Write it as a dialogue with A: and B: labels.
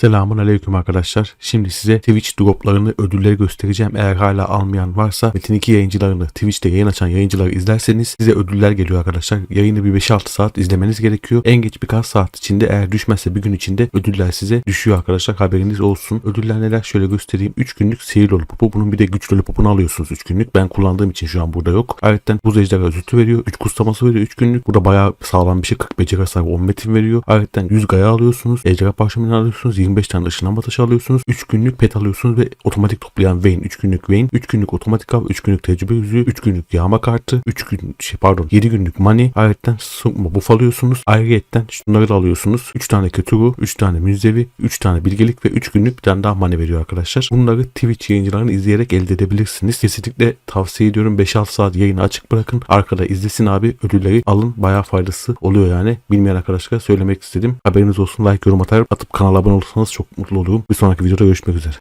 A: Selamun aleyküm arkadaşlar. Şimdi size Twitch droplarını, ödülleri göstereceğim. Eğer hala almayan varsa Metin 2 yayıncılarını, Twitch'te yayın açan yayıncıları izlerseniz size ödüller geliyor arkadaşlar. Yayını bir 5-6 saat izlemeniz gerekiyor. En geç birkaç saat içinde eğer düşmezse bir gün içinde ödüller size düşüyor arkadaşlar. Haberiniz olsun. Ödüller neler şöyle göstereyim. 3 günlük sihir lollipopu. Bunun bir de güç lollipopunu alıyorsunuz 3 günlük. Ben kullandığım için şu an burada yok. Ayrıca buz ejderha özütü veriyor. 3 kustaması veriyor 3 günlük. Burada bayağı sağlam bir şey. 40 beceri hasarı 10 metin veriyor. Ayrıca 100 gaya alıyorsunuz. Ejderha parşömeni alıyorsunuz. 25 tane ışınlanma taşı alıyorsunuz. 3 günlük pet alıyorsunuz ve otomatik toplayan Vayne. 3 günlük Vayne. 3 günlük otomatik av. 3 günlük tecrübe yüzüğü. 3 günlük yağma kartı. 3 gün şey pardon 7 günlük money. Ayrıca buff alıyorsunuz. Ayrıca şunları da alıyorsunuz. 3 tane kötü ruh, 3 tane müzevi, 3 tane bilgelik ve 3 günlük bir tane daha money veriyor arkadaşlar. Bunları Twitch yayıncılarını izleyerek elde edebilirsiniz. Kesinlikle tavsiye ediyorum 5-6 saat yayını açık bırakın. Arkada izlesin abi ödülleri alın. Bayağı faydası oluyor yani. Bilmeyen arkadaşlara söylemek istedim. Haberiniz olsun like yorum atar. Atıp kanala abone olursanız çok mutlu olurum. Bir sonraki videoda görüşmek üzere.